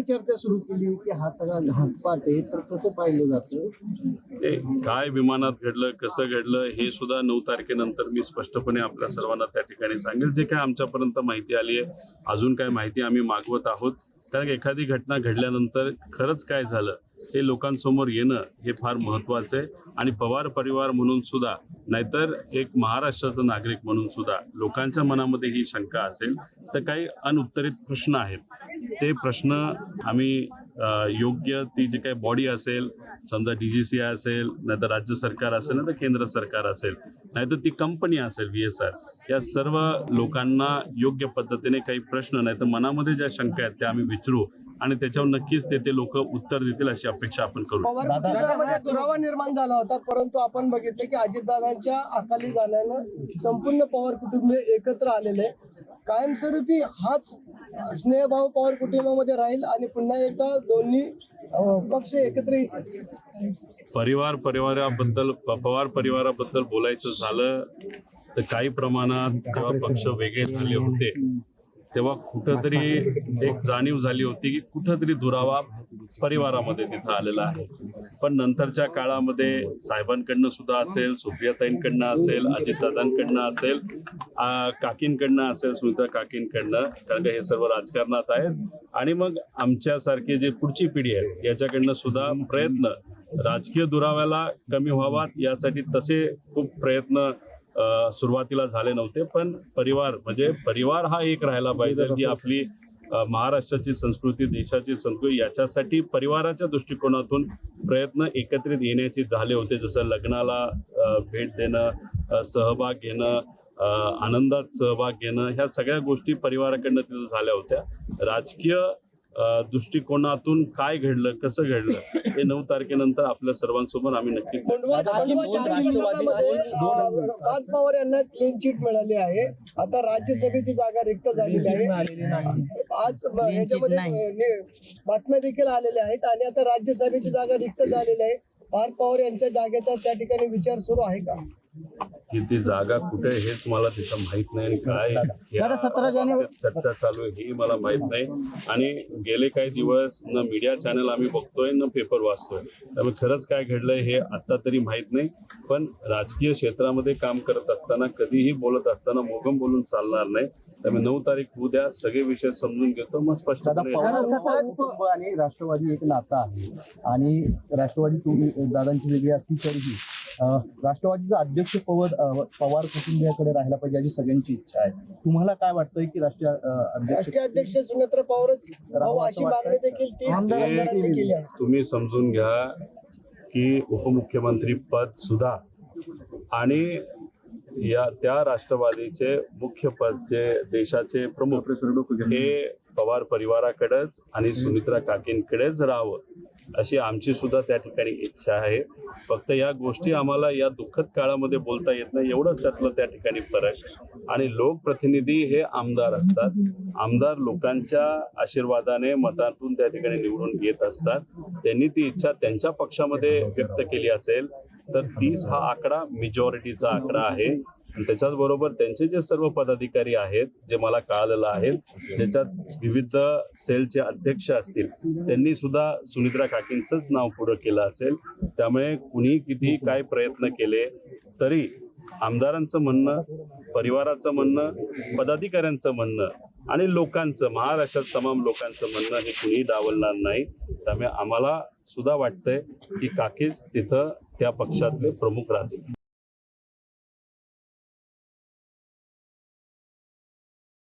ही चर्चा सुरू केली की हा सगळा घातपात आहे तर कसं पाहिलं जातं? काय विमानात घडलं कसं घडलं हे सुद्धा नऊ तारखेनंतर मी स्पष्टपणे आपल्या सर्वांना त्या ठिकाणी सांगेल. जे काय आमच्यापर्यंत माहिती आली आहे अजून काय माहिती आम्ही मागवत आहोत. कारण एखादी घटना घडल्यानंतर खरंच काय झालं हे लोकांसमोर येणं हे फार महत्वाचं आहे. आणि पवार परिवार म्हणून सुद्धा नाहीतर एक महाराष्ट्राचा नागरिक म्हणून सुद्धा लोकांच्या मनामध्ये ही शंका असेल तर काही अनुत्तरित प्रश्न आहेत. ते प्रश्न आम्ही योग्य ती जी काही बॉडी असेल समजा डी जी सी आय असेल नाहीतर राज्य सरकार असेल नाहीतर केंद्र सरकार असेल नाहीतर ती कंपनी असेल व्ही एस आर या सर्व लोकांना योग्य पद्धतीने काही प्रश्न नाही तर मनामध्ये ज्या शंका आहेत त्या आम्ही विचारू आणि त्याच्यावर नक्कीच ते ते लोक उत्तर देतील अशी अपेक्षा आपण करू दुरावा निर्माण झाला होता परंतु आपण बघितलं की अजितदादांच्या अकाली जाण्यानं संपूर्ण पवार कुटुंब एकत्र आलेले आहे. कायमस्वरूपी हाच स्नेहभाव पवार कुटुंबामध्ये राहील आणि पुन्हा एकदा दोन्ही पक्ष एकत्र येतील. परिवार परिवाराबद्दल पवार परिवाराबद्दल बोलायचं झालं तर काही प्रमाणात जेव्हा पक्ष वेगळे झाले होते तेव्हा कुठंतरी एक जाणीव झाली होती की कुठंतरी दुरावा परिवारामध्ये तिथं आलेला आहे. पण नंतरच्या काळामध्ये साहेबांकडनं सुद्धा असेल सुप्रियाताईंकडनं असेल अजितदादांकडनं असेल काकींकडनं असेल सुनीता काकींकडनं कारण का हे सर्व राजकारणात आहेत. आणि मग आमच्यासारखी जी पुढची पिढी आहे याच्याकडनं सुद्धा प्रयत्न राजकीय दुराव्याला कमी व्हावात यासाठी तसे खूप प्रयत्न सुरुवातीला झाले नव्हते पण परिवार म्हणजे परिवार हा एक राहायला पाहिजे जी आपली महाराष्ट्राची संस्कृती देशाची संस्कृती याच्यासाठी परिवाराच्या दृष्टिकोनातून प्रयत्न एकत्रित येण्याचे झाले होते. जसं लग्नाला भेट देणं सहभाग घेणं आनंदात सहभाग घेणं ह्या सगळ्या गोष्टी परिवाराकडनं तिथं झाल्या होत्या. राजकीय दृष्टिकोनातून काय घडलं कसं घडलं हे नऊ तारखेनंतर आपल्या सर्वांसोबत आम्ही अं, पाच पवार यांना क्लीन चिट मिळाली आहे. आता राज्यसभेची जागा रिक्त झालेली आहे. आज याच्यामध्ये बातम्या देखील आलेल्या आहेत आणि आता राज्यसभेची जागा रिक्त झालेली आहे. पार्थ पवार यांच्या जागेचा त्या ठिकाणी विचार सुरू आहे का? किती जागा कुठे आहे हेच मला तिथं माहीत नाही आणि काय चर्चा चालू आहे ही मला माहीत नाही. आणि गेले काही दिवस न मीडिया चॅनल आम्ही बघतोय न पेपर वाचतोय. त्यामुळे खरंच काय घडलंय हे आता तरी माहीत नाही. पण राजकीय क्षेत्रामध्ये काम करत असताना कधीही बोलत असताना मोगम बोलून चालणार नाही. त्यामुळे नऊ तारीख उद्या सगळे विषय समजून घेतो. मग कुटुंब आणि राष्ट्रवादी एक नातं आहे. आणि राष्ट्रवादी तुम्ही दादांची वेगळी असली तरीही राष्ट्रवादीचं अध्यक्ष पद अं, पवार कुटुंबियाकडे राहायला पाहिजे अशी सगळ्यांची इच्छा आहे. तुम्हाला काय वाटतंय की राष्ट्रीय राष्ट्रीय अध्यक्ष सुनेत्र पवारच अशी मागणी देखील तुम्ही समजून घ्या की उपमुख्यमंत्री पद सुद्धा आणि या त्या राष्ट्रवादीचे मुख्य पद जे देशाचे प्रमुख हे पवार परिवाराकडेच आणि सुमित्रा काकींकडेच राहावं अशी आमची सुद्धा त्या ठिकाणी इच्छा आहे. फक्त या गोष्टी आम्हाला या दुःखद काळामध्ये बोलता येत नाही एवढंच त्यातलं त्या ठिकाणी फरक. आणि लोकप्रतिनिधी हे आमदार असतात. आमदार लोकांच्या आशीर्वादाने मतातून त्या ठिकाणी निवडून येत असतात. त्यांनी ती इच्छा त्यांच्या पक्षामध्ये व्यक्त केली असेल तर तीस हा आकडा मेजॉरिटीचा आकडा आहे. आणि त्याच्याचबरोबर त्यांचे जे सर्व पदाधिकारी आहेत जे मला कळालेलं आहे त्याच्यात विविध सेलचे अध्यक्ष असतील त्यांनी सुद्धा सुनित्रा काकींचंच नाव पुढं केलं असेल. त्यामुळे कुणी किती काय प्रयत्न केले तरी आमदारांचं म्हणणं परिवाराचं म्हणणं पदाधिकाऱ्यांचं म्हणणं आणि लोकांचं महाराष्ट्रात तमाम लोकांचं म्हणणं हे कुणी डावलणार नाही. त्यामुळे आम्हाला सुद्धा वाटतंय की काकीच तिथं त्या पक्षातले प्रमुख राहतील.